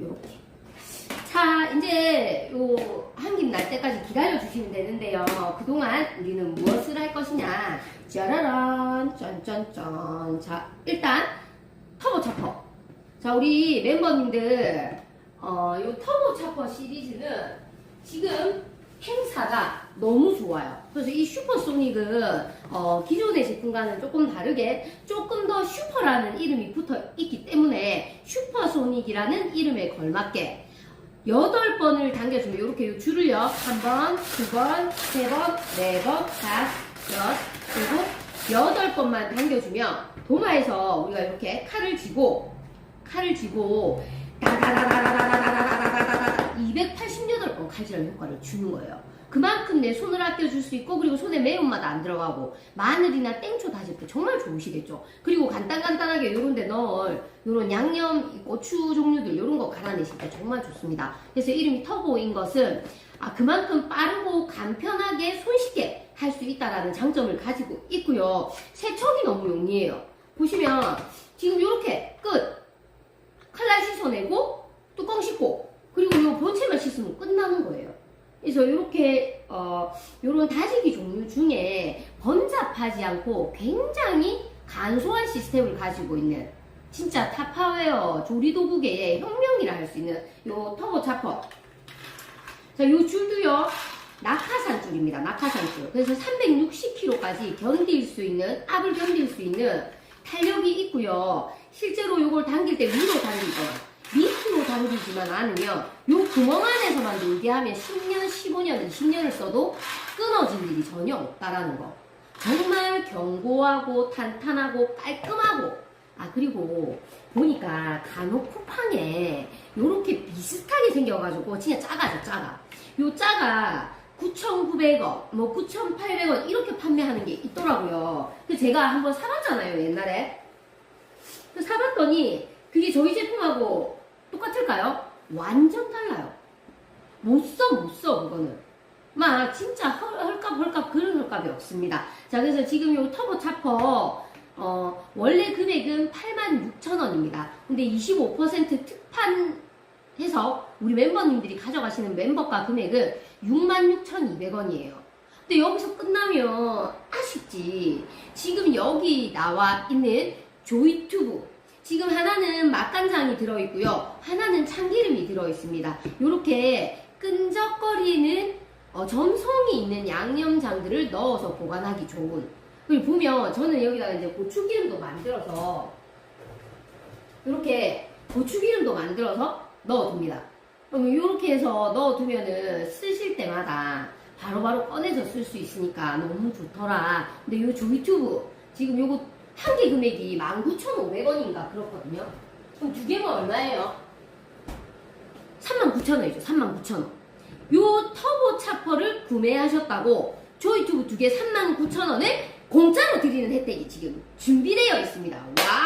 요렇게. 자, 이제 요 한김 날 때까지 기다려 주시면 되는데요. 그동안 우리는 무엇을 할 것이냐? 짜라란, 짠짠짠. 자, 일단 터보 차퍼. 자, 우리 멤버님들, 어, 요 터보 차퍼 시리즈는 지금 행사가 너무 좋아요. 그래서 이 슈퍼소닉은 어, 기존의 제품과는 조금 다르게 조금 더 슈퍼라는 이름이 붙어 있기 때문에 슈퍼소닉이라는 이름에 걸맞게 여덟 번을 당겨주면 이렇게 줄을요. 한 번, 두 번, 세 번, 네 번, 다섯, 여섯, 일곱, 여덟 번만 당겨주면 도마에서 우리가 이렇게 칼을 쥐고 칼을 쥐고 다다다다다다다다다다다다 288번 칼질하는 효과를 주는 거예요. 그만큼 내 손을 아껴줄 수 있고 그리고 손에 매운맛 안 들어가고 마늘이나 땡초 다질 때 정말 좋으시겠죠. 그리고 간단간단하게 요런 데 넣을 요런 양념 고추 종류들 요런 거 갈아내실 때 정말 좋습니다. 그래서 이름이 터보인 것은 아 그만큼 빠르고 간편하게 손쉽게 할 수 있다라는 장점을 가지고 있고요. 세척이 너무 용이해요. 보시면 지금 요렇게 끝 칼날 씻어내고 뚜껑 씻고 그리고 요 본체만 씻으면 끝나는 거예요. 그래서 이렇게 어 요런 다지기 종류 중에 번잡하지 않고 굉장히 간소한 시스템을 가지고 있는 진짜 타파웨어 조리도구계의 혁명이라 할 수 있는 요 터보 차퍼. 자, 요 줄도요. 낙하산 줄입니다. 낙하산 줄. 그래서 360kg까지 견딜 수 있는 압을 견딜 수 있는 탄력이 있고요. 실제로 요걸 당길 때 위로 당기거나 당기지만 않으면 요 구멍 안에서만 놀게 하면 10년, 15년, 20년을 써도 끊어질 일이 전혀 없다라는 거. 정말 견고하고 탄탄하고 깔끔하고. 아 그리고 보니까 간혹 쿠팡에 요렇게 비슷하게 생겨가지고 진짜 작아져 작아 요 작아 9,900원 뭐 9,800원 이렇게 판매하는 게 있더라고요. 그 제가 한번 사봤잖아요 옛날에. 그 사봤더니 그게 저희 제품하고 똑같을까요? 완전 달라요 못 써 못 써 그거는 막 진짜 헐, 헐값 헐값 그런 헐값이 없습니다 자 그래서 지금 요 터보 차퍼 어, 원래 금액은 86,000원입니다. 근데 25% 특판 해서 우리 멤버님들이 가져가시는 멤버가 금액은 66,200원이에요. 근데 여기서 끝나면 아쉽지. 지금 여기 나와 있는 조이튜브. 지금 하나는 맛간장이 들어있고요. 하나는 참기름이 들어있습니다. 이렇게 끈적거리는 어, 점성이 있는 양념장들을 넣어서 보관하기 좋은 그리고 보면 저는 여기다가 이제 고추기름도 만들어서 이렇게 고추기름도 만들어서 넣어둡니다. 그럼 이렇게 해서 넣어두면은 쓰실 때마다 바로바로 꺼내서 쓸 수 있으니까 너무 좋더라. 근데 요 조이튜브 지금 요거 한 개 금액이 19,500원인가 그렇거든요. 그럼 두 개면 얼마예요? 39,000원이죠. 39,000원. 요 터보 차퍼를 구매하셨다고 조이튜브 두 개 39,000원에 공짜로 드리는 혜택이 지금 준비되어 있습니다. 와우.